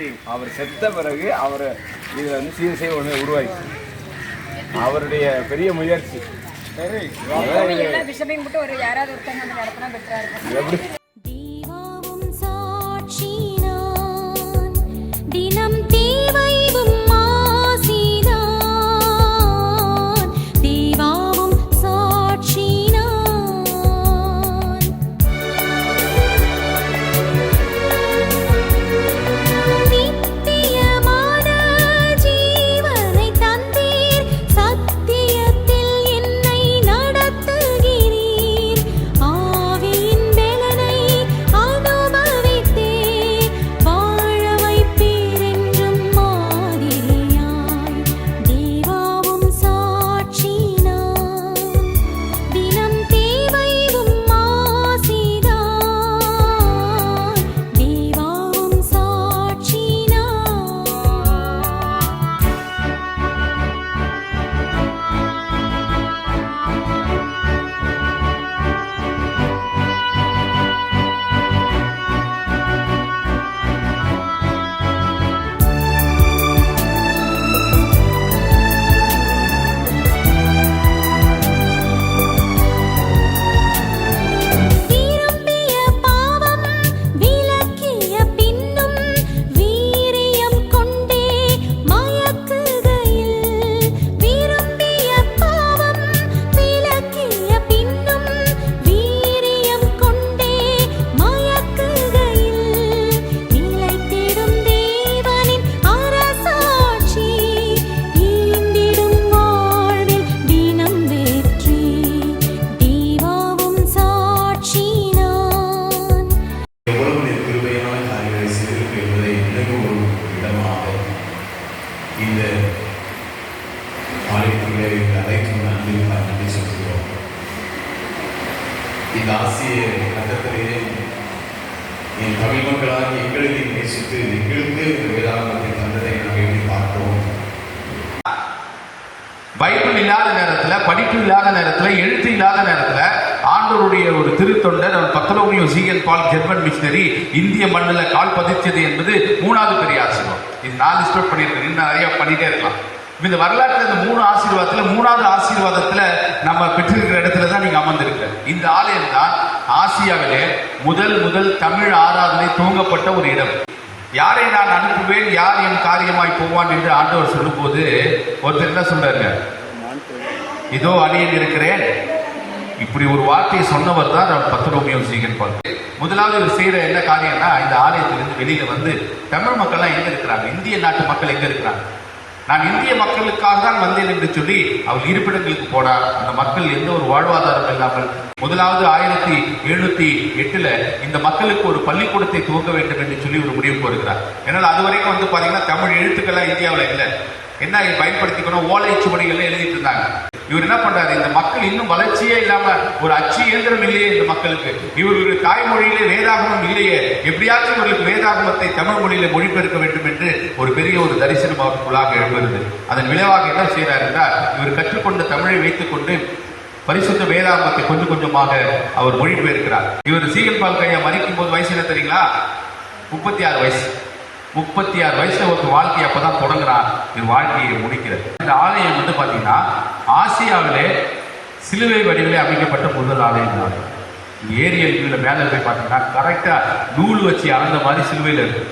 Meeting அவர் செத்த பிறகு அவர் இதை வந்து சீர்செய்ய ஒன்று உருவாக்கி அவருடைய பெரிய முயற்சி. சரி அதான் ஆசிய கட்டத்திலே என் தமிழ் மக்களாகி எங்களுக்கு நேசித்து எங்களுக்கு வேதாந்தத்தை தந்ததை நாங்கள் எப்படி பார்க்கிறோம். பைபிள் இல்லாத நேரத்தில் படிப்பு இல்லாத நேரத்தில் எழுத்து இல்லாத நேரத்தில் ஆண்டோருடைய ஒரு திருத்தொண்டர் அவர் பத்தலோமியோ சீகல் பால் ஜெர்மன் மிஷினரி இந்திய மண்ணில் கால் பதித்தது என்பது மூணாவது பெரிய ஆசிரியம் இது நான் லிஸ்ட் பண்ணியிருக்கேன். இன்னும் நிறையா பண்ணிகிட்டே இருக்கலாம். இந்த வரலாற்றுல இந்த மூணு ஆசீர்வாதத்துல மூணாவது ஆசீர்வாதத்துல நம்ம பெற்றிருக்கிற இடத்துல தான் நீங்க அமர்ந்திருக்க. இந்த ஆலயம் தான் ஆசியாவிலே முதல் முதல் தமிழ் ஆராதனை துவங்கப்பட்ட ஒரு இடம். யாரை நான் அனுப்புவேன் யார் என் காரியமாய் போவான் என்று ஆண்டவர் சொல்லும்போது ஒருத்தர் என்ன சொல்றாருங்க? இதோ அணியன் இருக்கிறேன். இப்படி ஒரு வார்த்தையை சொன்னவர் தான் நான் பத்தரோமியோ சீகன் பார்த்து முதலாவது இவர் செய்யற என்ன காரியம்னா இந்த ஆலயத்திலிருந்து வெளியில வந்து தமிழ் மக்கள்லாம் எங்க இருக்கிறாங்க? இந்திய நாட்டு மக்கள் எங்க இருக்கிறாங்க? நான் இந்திய மக்களுக்காக தான் வந்தேன் என்று சொல்லி அவர் இருப்பிடங்களுக்கு போனார். அந்த மக்கள் எந்த ஒரு வாழ்வாதாரம் இல்லாமல் முதலாவது ஆயிரத்தி எழுநூத்தி எட்டுல இந்த மக்களுக்கு ஒரு பள்ளிக்கூடத்தை துவங்க வேண்டும் என்று சொல்லி ஒரு முடிவு வருகிறார் ஏன்னால் அது வரைக்கும் வந்து பாத்தீங்கன்னா தமிழ் எழுத்துக்கள்லாம் இந்தியாவில் இல்லை. என்ன பயன்படுத்திக்கணும்? ஓலை சுவடிகள் எழுதிட்டு இருந்தாங்க. இவர் என்ன பண்றாரு? இந்த மக்கள் இன்னும் வளர்ச்சியே இல்லாம ஒரு அச்சு இயந்திரம் இல்லையே இந்த மக்களுக்கு. இவர்களுடைய தாய்மொழியிலே வேதாகமம் இல்லையே. எப்படியாச்சும் இவர்களுக்கு வேதாகமத்தை தமிழ் மொழியில மொழிபெயர்க்க வேண்டும் என்று ஒரு பெரிய ஒரு தரிசனம் அவருக்குள்ளாக எழும்புகிறது. அதன் விளைவாக என்ன செய்கிறார் என்றால் இவர் கற்றுக்கொண்ட தமிழை வைத்துக்கொண்டு பரிசுத்த வேதாகமத்தை கொஞ்சம் கொஞ்சமாக அவர் மொழிபெயர்க்கிறார். இவர் சீகன் பால் கையா மறிக்கும் போது வயசு என்ன தெரியுங்களா? முப்பத்தி ஆறு வயசு. முப்பத்தி ஆறு வயசுல ஒரு வாழ்க்கையை அப்பதான் தொடங்குறார். இது வாழ்க்கையை முடிக்கிறது இந்த ஆலயம் வந்து பாத்தீங்கன்னா ஆசியாவிலே சிலுவை வடிவிலே அமைக்கப்பட்ட முதல் ஆலயம் தான். இந்த ஏரியல் கீழே மேலே போய் பார்த்தீங்கன்னா கரெக்டாக நூல் வச்சு அளந்த மாதிரி சிலுவையில் இருக்கு.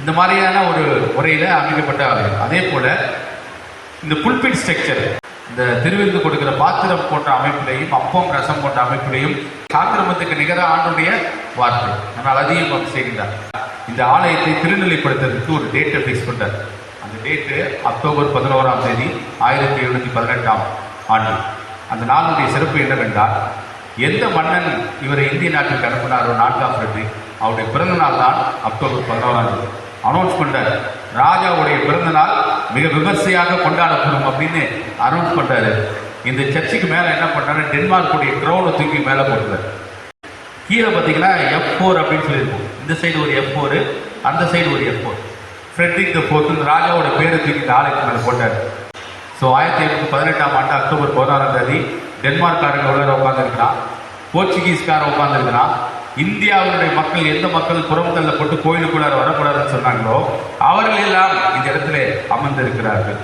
இந்த மாதிரியான ஒரு முறையில் அமைக்கப்பட்ட ஆலயம். அதே போல் இந்த புல்பிட் ஸ்ட்ரக்சர் இந்த திருவிருந்து கொடுக்கிற பாத்திரம் போன்ற அமைப்பிலையும் அப்பம் ரசம் போன்ற அமைப்பிலையும் சாக்கிரமத்துக்கு நிகர ஆண்டுடைய வார்த்தை ஆனால் அதையும் அவர் செய்கின்றார் இந்த ஆலயத்தை திருநிலைப்படுத்துறதுக்கு ஒரு டேட்டை ஃபிக்ஸ் பண்றார். அந்த டேட்டு அக்டோபர் பதினோராம் தேதி ஆயிரத்தி எழுநூற்றி பதினெட்டாம் ஆண்டு. அந்த நாளுடைய சிறப்பு என்னவென்றால் எந்த மன்னன் இவரை இந்திய நாட்டுக்கு அனுப்பினாரோ நான்காம் பிறகு அவருடைய பிறந்த நாள் தான் அக்டோபர் பதினோராம் தேதி. அனௌன்ஸ் பண்ணார் ராஜாவுடைய பிறந்த நாள் மிக விமர்சையாக கொண்டாடப்படும் அப்படின்னு அனௌன்ஸ் பண்ணுறாரு இந்த சர்ச்சுக்கு மேலே என்ன பண்ணுறாரு டென்மார்க்குடைய க்ரௌனை தூக்கி மேலே போட்டுறாரு. கீழே பார்த்தீங்கன்னா எஃப் ஃபோர் அப்படின்னு சொல்லியிருக்கோம். இந்த சைடு ஒரு எஃப் ஃபோர் அந்த சைடு ஒரு F four Frederick the fourth ராஜாவோட பேரை தூக்கி இந்த ஆலைக்கு மேலே போட்டார். ஸோ ஆயிரத்தி ஐநூற்றி பதினெட்டாம் ஆண்டு அக்டோபர் பதினாறாம் தேதி டென்மார்க்காரங்க உள்ள உட்காந்துருக்கிறான் போர்ச்சுகீஸ்காரன் உட்காந்துருக்கிறான் இந்தியாவுடைய மக்கள் எந்த மக்கள் புறமுதல்ல போட்டு கோயிலுக்குள்ளார வரக்கூடாதுன்னு சொன்னாங்களோ அவர்கள் எல்லாம் இந்த இடத்துல அமர்ந்திருக்கிறார்கள்.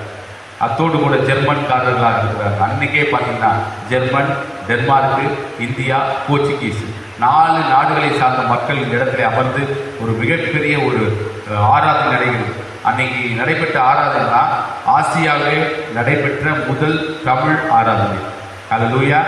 அத்தோடு கூட ஜெர்மன்காரர்களாக இருக்கிறார்கள். அன்னைக்கே பார்த்தீங்கன்னா ஜெர்மன் டென்மார்க்கு இந்தியா போர்ச்சுகீஸ். நாலு நாடுகளை சார்ந்த மக்கள் இந்த இடத்துல அமர்ந்து ஒரு மிகப்பெரிய ஒரு ஆராதனை நடைகிறது அன்னைக்கு நடைபெற்ற ஆராதனை தான் ஆசியாவிலே நடைபெற்ற முதல் தமிழ் ஆராதனை. அது லூயா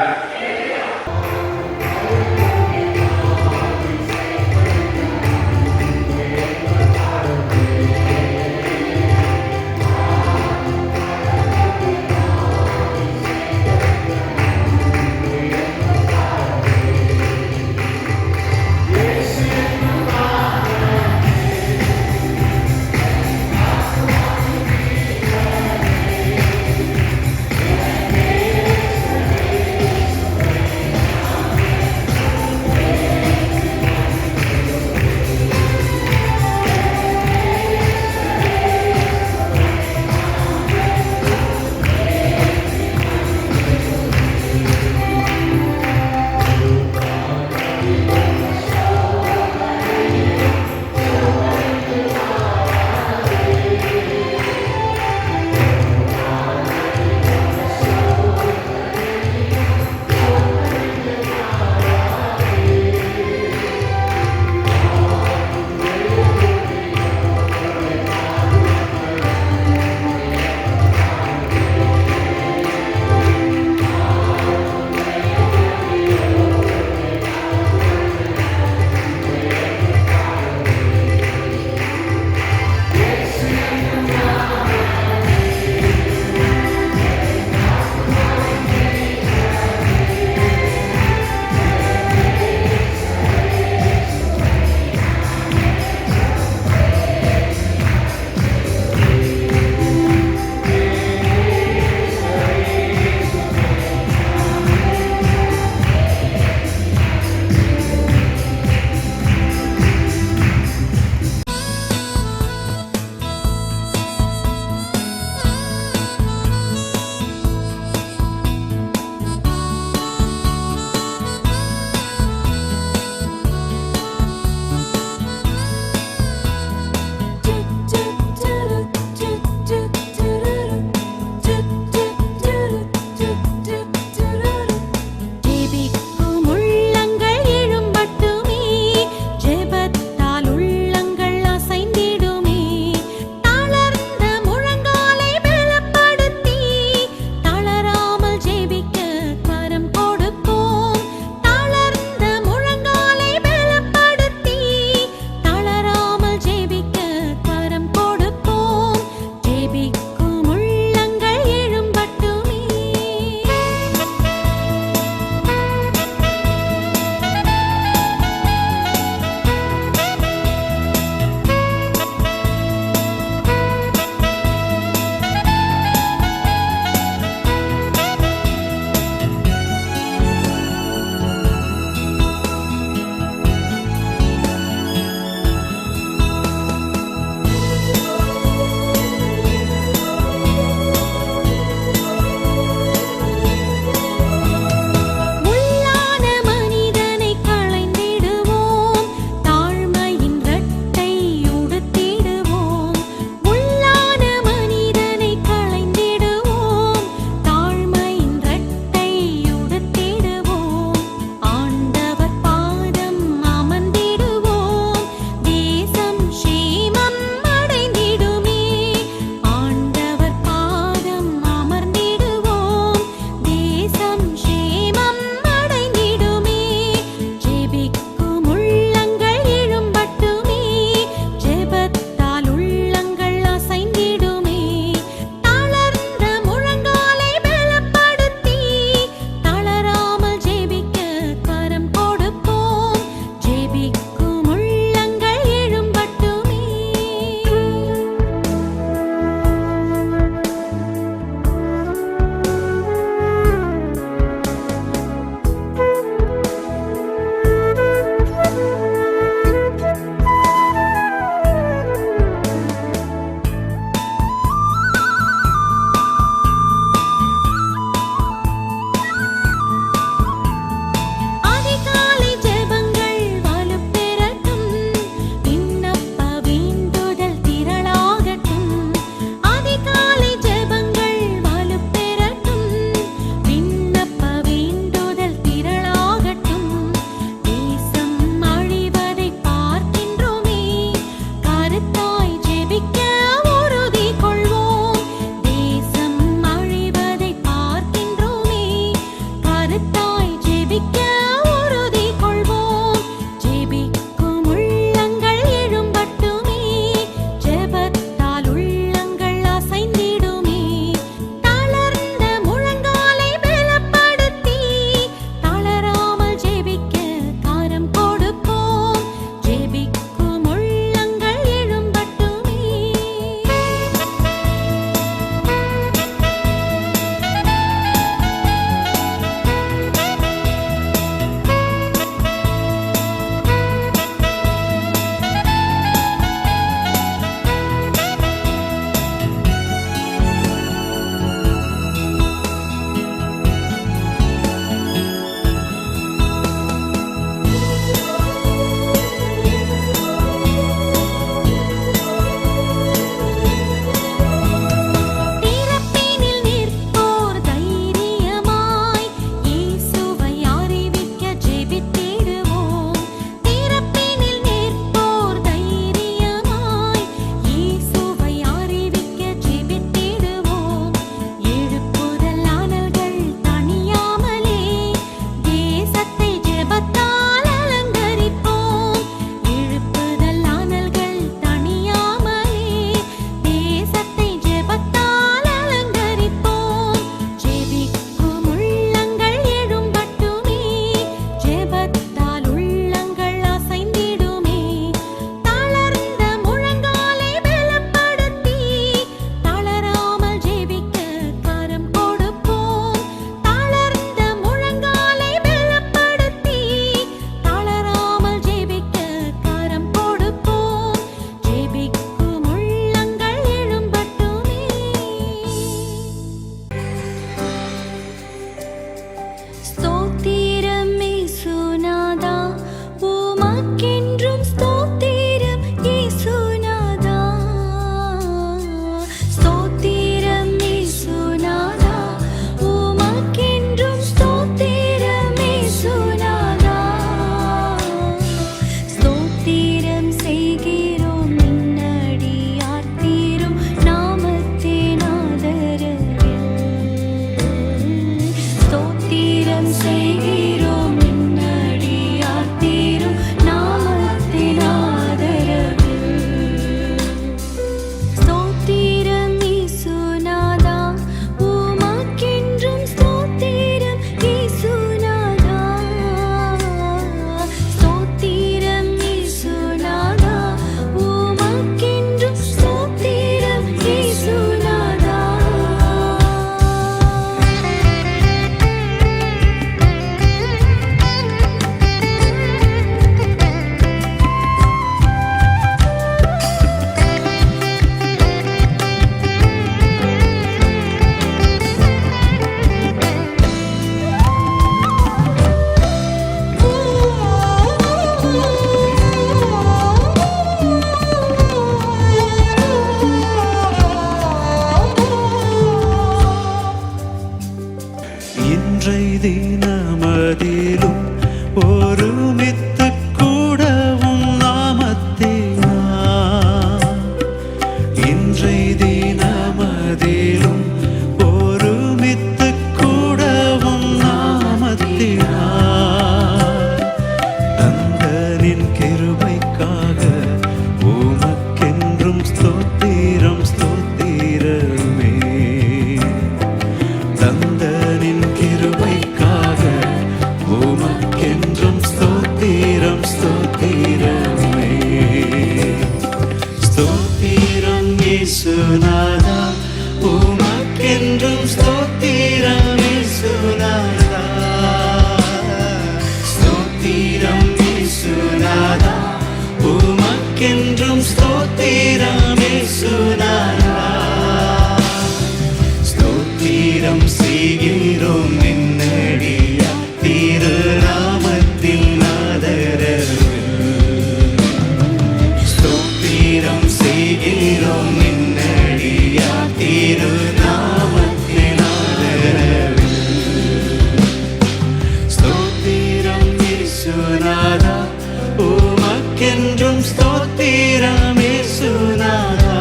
என்றும் ஸ்தோத்திரம் சுனாதா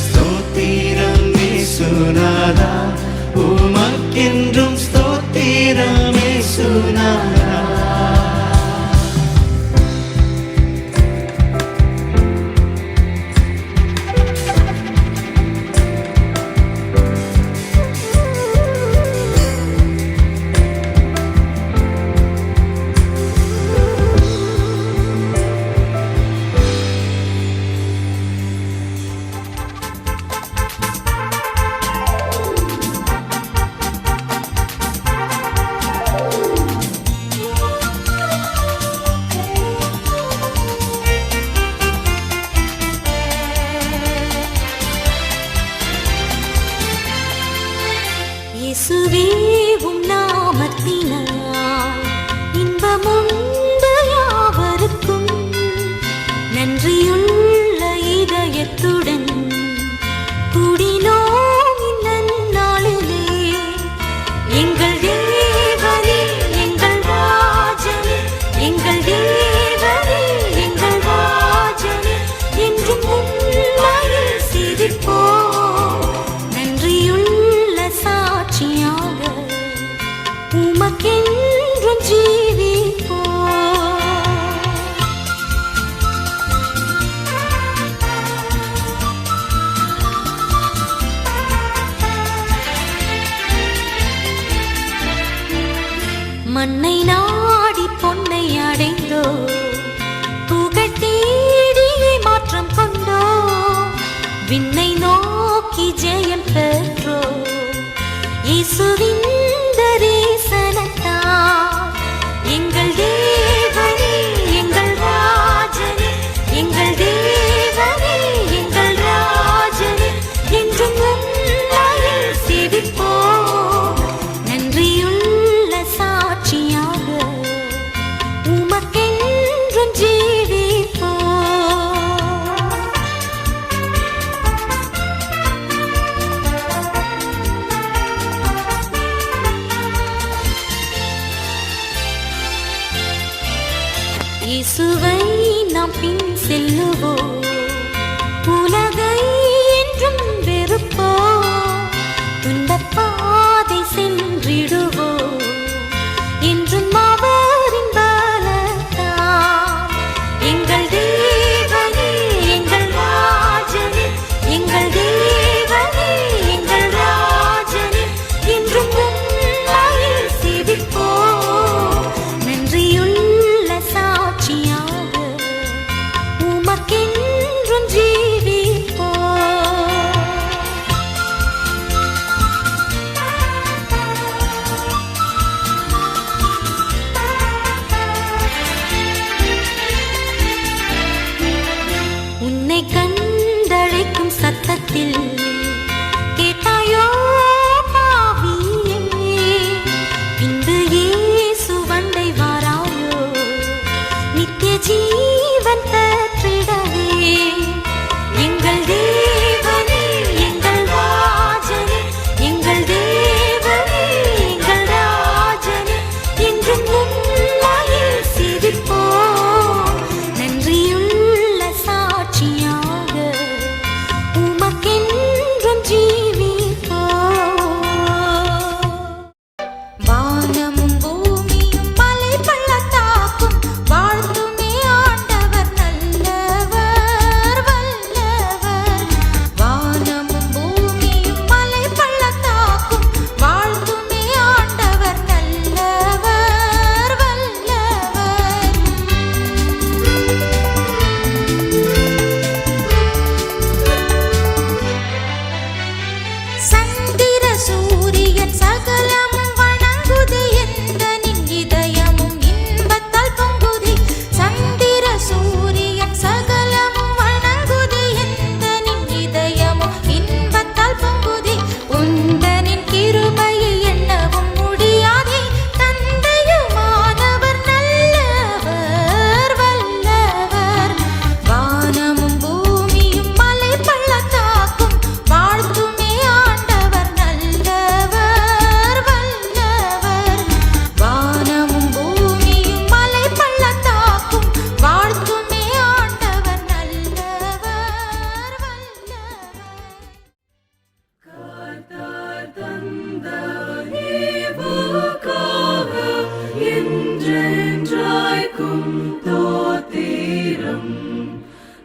ஸ்தோத்திரம் சுனாதா உம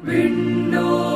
விண்ணோ